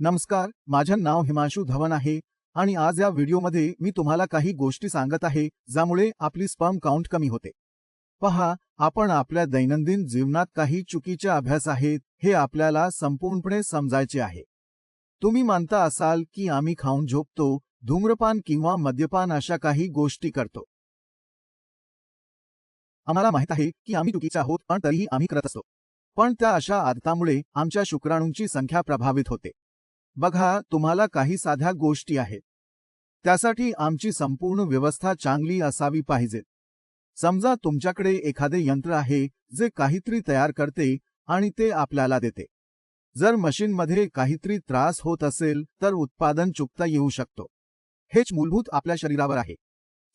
नमस्कार माझं नाव हिमांशू धवन आहे आणि आज या व्हिडिओमध्ये मी तुम्हाला काही गोष्टी सांगत आहे ज्यामुळे आपली स्पर्म काउंट कमी होते. पहा आपण आपल्या दैनंदिन जीवनात काही चुकीचे अभ्यास आहेत हे आपल्याला संपूर्णपणे समजायचे आहे. तुम्ही मानता असाल की आम्ही खाऊन झोपतो धूम्रपान किंवा मद्यपान अशा काही गोष्टी करतो. आम्हाला माहीत आहे की आम्ही चुकीचे आहोत पण तरीही आम्ही करत असतो. पण त्या अशा आदतामुळे आमच्या शुक्राणूंची संख्या प्रभावित होते. बघा तुम्हाला काही साध्या गोष्टी आहेत. त्यासाठी आमची संपूर्ण व्यवस्था चांगली असावी पाहिजे. समजा तुमच्याकडे एखादे यंत्र आहे जे काहीतरी तयार करते आणि ते आपल्याला देते. जर मशीनमध्ये काहीतरी त्रास होत असेल तर उत्पादन चुकता येऊ शकतो. हेच मूलभूत आपल्या शरीरावर आहे.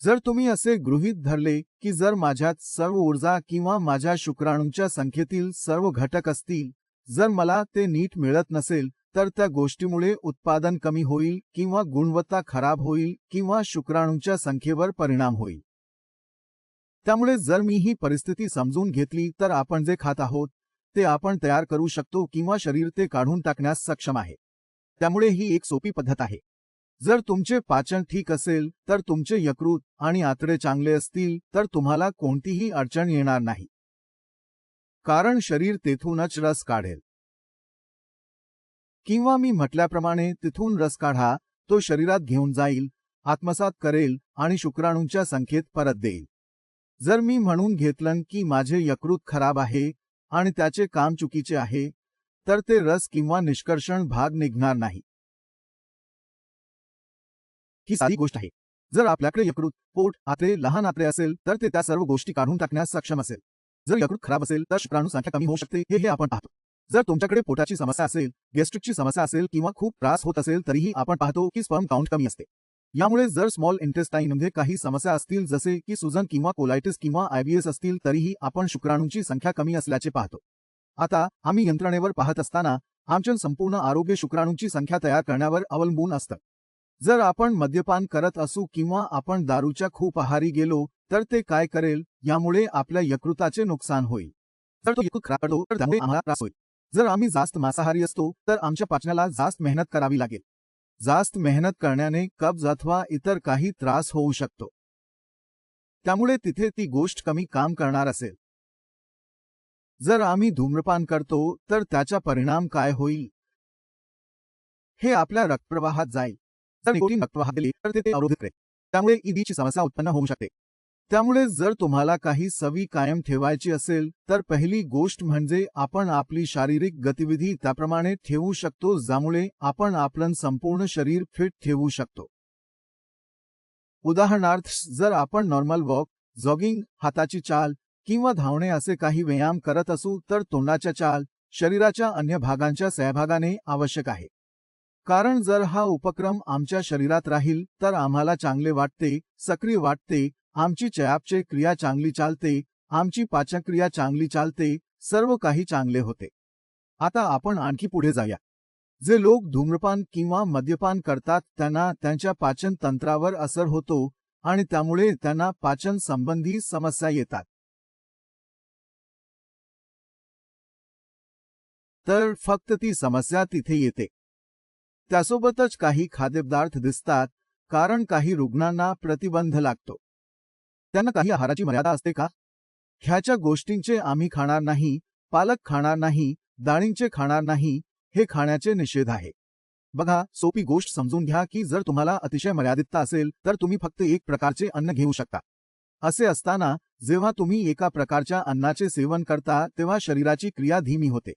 जर तुम्ही असे गृहीत धरले की जर माझ्यात सर्व ऊर्जा किंवा माझ्या शुक्राणूंच्या संख्येतील सर्व घटक असतील जर मला ते नीट मिळत नसेल तर त्या गोष्टीमुळे उत्पादन कमी होईल किंवा गुणवत्ता खराब होईल किंवा शुक्राणूंच्या संख्येवर परिणाम होईल. त्यामुळे जर मी ही परिस्थिती समजून घेतली तर आपण जे खात आहोत ते आपण तयार करू शकतो किंवा शरीर ते काढून टाकण्यास सक्षम आहे. त्यामुळे ही एक सोपी पद्धत आहे. जर तुमचे पाचन ठीक असेल तर तुमचे यकृत आणि आतडे चांगले असतील तर तुम्हाला कोणतीही अडचण येणार नाही. कारण शरीर तेथूनच रस काढेल. किंवा मी म्हटल्याप्रमाणे तिथून रस काढा तो शरीरात घेऊन जाईल आत्मसात करेल आणि शुक्राणूंच्या संख्येत परत देईल. जर मी म्हणून घेतलं की माझे यकृत खराब आहे आणि त्याचे काम चुकीचे आहे तर ते रस किंवा निष्कर्षण भाग निघणार नाही. ही साधी गोष्ट आहे. जर आपल्याकडे यकृत पोट आत्रे लहान आत्रे असेल तर ते त्या सर्व गोष्टी काढून टाकण्यास सक्षम असेल. जर यकृत खराब असेल तर शुक्राणू संख्या कमी होऊ शकते हे हे आपण पाहतो. जर तुमच्याकडे पोटाची समस्या असेल गॅस्ट्रिकची समस्या असेल किंवा खूप त्रास होत असेल तरीही आपण पाहतो की स्पर्म काउंट कमी असते. यामुळे जर स्मॉल इंटेस्टाईनमध्ये काही समस्या असतील जसे की सुजन किंवा कोलायटिस किंवा आयबीएस असतील तरीही आपण शुक्राणूंची संख्या कमी असल्याचे पाहतो. आता आम्ही यंत्रणेवर पाहत असताना आमच्या संपूर्ण आरोग्य शुक्राणूंची संख्या तयार करण्यावर अवलंबून असतं. जर आपण मद्यपान करत असू किंवा आपण दारूच्या खूप आहारी गेलो तर ते काय करेल? यामुळे आपल्या यकृताचे नुकसान होईल. तर तो यकृत खराब करतो तर त्यामुळे आम्हाला त्रास होईल. जर आम्ही जास्त मांसाहारी असतो तर आमच्या पाचनाला जास्त मेहनत करावी लागेल. जास्त मेहनत करण्याने कब्ज अथवा इतर काही त्रास होऊ शकतो. त्यामुळे तिथे ती गोष्ट कमी काम करणार असेल. जर आम्ही धूम्रपान करतो तर त्याचा परिणाम काय होईल? हे आपल्या रक्तप्रवाहात जाईल. जर निकोटीन रक्तवाहात तर ते अवरोधित करेल. त्यामुळे ईदीची समस्या उत्पन्न होऊ शकते. त्यामुळे जर तुम्हाला काही सवी कायम ठेवायची असेल तर पहिली गोष्ट म्हणजे आपण आपली शारीरिक गतिविधी त्याप्रमाणे ठेवू शकतो ज्यामुळे आपण आपलं संपूर्ण शरीर फिट ठेवू शकतो. उदाहरणार्थ जर आपण नॉर्मल वॉक जॉगिंग हाताची चाल किंवा धावणे असे काही व्यायाम करत असू तर तोंडाच्या चाल शरीराच्या अन्य भागांच्या सहभागाने आवश्यक आहे. कारण जर हा उपक्रम आमच्या शरीरात राहील तर आम्हाला चांगले वाटते सक्रिय वाटते आमची चयापचे क्रिया चांगली चालते आमची पाचनक्रिया चांगली चालते सर्व काही चांगले होते. आता आपण आणखी पुढे जाऊया. जे लोक धूम्रपान किंवा मद्यपान करतात त्यांना त्यांच्या पाचन तंत्रावर असर होतो आणि त्यामुळे त्यांना पाचन संबंधी समस्या येतात. तर फक्त ती समस्या तिथे येते. त्यासोबतच काही खाद्यपदार्थ दिसतात कारण काही रुग्णांना प्रतिबंध लागतो. त्यांना काही आहाराची मर्यादा असते का? ह्याच्या गोष्टींचे आम्ही खाणार नाही पालक खाणार नाही डाळींचे खाणार नाही हे खाण्याचे निषेध आहे. बघा सोपी गोष्ट समजून घ्या की जर तुम्हाला अतिशय मर्यादितता असेल तर तुम्ही फक्त एक प्रकारचे अन्न घेऊ शकता. असे असताना जेव्हा तुम्ही एका प्रकारच्या अन्नाचे सेवन करता तेव्हा शरीराची क्रिया धीमी होते.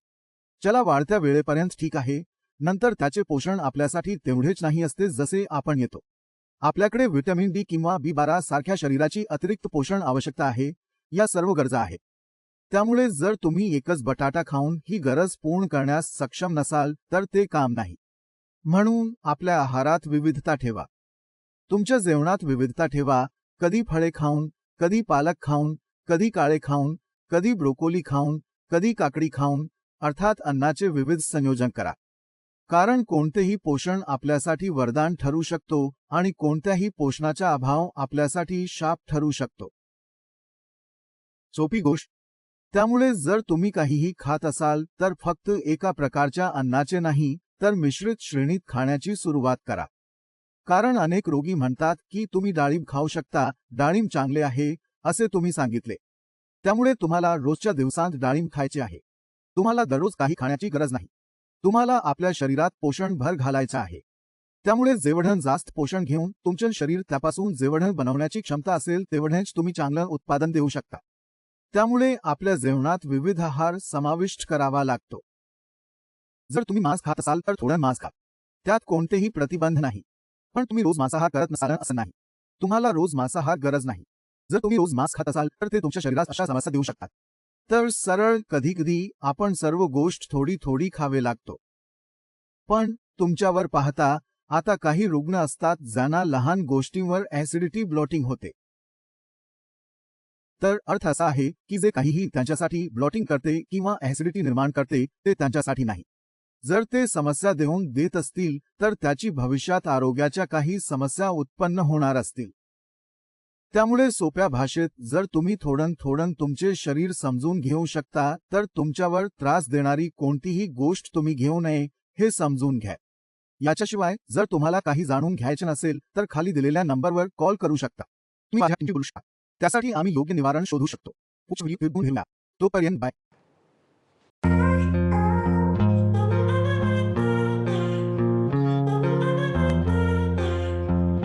चला वाढत्या वेळेपर्यंत ठीक आहे. नंतर त्याचे पोषण आपल्यासाठी तेवढेच नाही असते जसे आपण येतो. आपल्याकडे व्हिटॅमिन डी किंवा बी बारा सारख्या शरीराची अतिरिक्त पोषण आवश्यकता आहे या सर्व गरजा आहेत. त्यामुळे जर तुम्ही एकच बटाटा खाऊन ही गरज पूर्ण करण्यास सक्षम नसाल तर ते काम नाही. म्हणून आपल्या आहारात विविधता ठेवा. तुमच्या जेवणात विविधता ठेवा. कधी फळे खाऊन कधी पालक खाऊन कधी काळे खाऊन कधी ब्रोकोली खाऊन कधी काकडी खाऊन अर्थात अन्नाचे विविध संयोजन करा. कारण कोणतेही पोषण आपल्यासाठी वरदान ठरू शकतो आणि कोणत्याही पोषणाचा अभाव आपल्यासाठी शाप ठरू शकतो. सोपी गोष्ट. त्यामुळे जर तुम्ही काहीही खात असाल तर फक्त एका प्रकारच्या अन्नाचे नाही तर मिश्रित श्रेणीत खाण्याची सुरुवात करा. कारण अनेक रोगी म्हणतात की तुम्ही डाळिंब खाऊ शकता डाळिंब चांगले आहे असे तुम्ही सांगितले. त्यामुळे तुम्हाला रोजच्या दिवसांत डाळिंब खायचे आहे. तुम्हाला दररोज काही खाण्याची गरज नाही. तुम्हाला आपल्या शरीरात पोषण भर घालायचं आहे. त्यामुळे जेवढं जास्त पोषण घेऊन तुमचे शरीर त्यापासून जेवढं बनवण्याची क्षमता असेल तेवढेच तुम्ही चांगलं उत्पादन देऊ शकता. त्यामुळे आपल्या जेवणात विविध आहार समाविष्ट करावा लागतो. जर तुम्ही मांस खात असाल तर थोडं मांस खा. त्यात कोणतेही प्रतिबंध नाही. पण तुम्ही रोज मांसाहार करत नसाल असं नाही. तुम्हाला रोज मांसाहार गरज नाही. जर तुम्ही रोज मांस खात असाल तर ते तुमच्या शरीरात अशा समस्या देऊ शकतात. तर सरळ कधी कधी आपण सर्व गोष्ट थोडी थोडी खावे लागतो. पण तुमच्यावर पाहता आता काही रुग्ण असतात ज्यांना लहान गोष्टींवर ऍसिडिटी ब्लॉटिंग होते. तर अर्थ असा आहे की जे काहीही त्यांच्यासाठी ब्लॉटिंग करते किंवा ऍसिडिटी निर्माण करते ते त्यांच्यासाठी नाही. जर ते समस्या देऊन देत असतील तर त्याची भविष्यात आरोग्याच्या काही समस्या उत्पन्न होणार असतील. त्यामुळे सोप्या भाषेत जर तुम्ही थोडं थोडं तुमचे शरीर समजून घेऊ शकता तर तुमच्यावर त्रास देणारी कोणतीही गोष्ट तुम्ही घेऊ नये हे समजून घ्या. याच्याशिवाय जर तुम्हाला काही जाणून घ्यायचे नसेल तर खाली दिलेल्या नंबरवर कॉल करू शकता. तुम्ही बोलू शकता. त्यासाठी आम्ही योग्य निवारण शोधू शकतो. तोपर्यंत बाय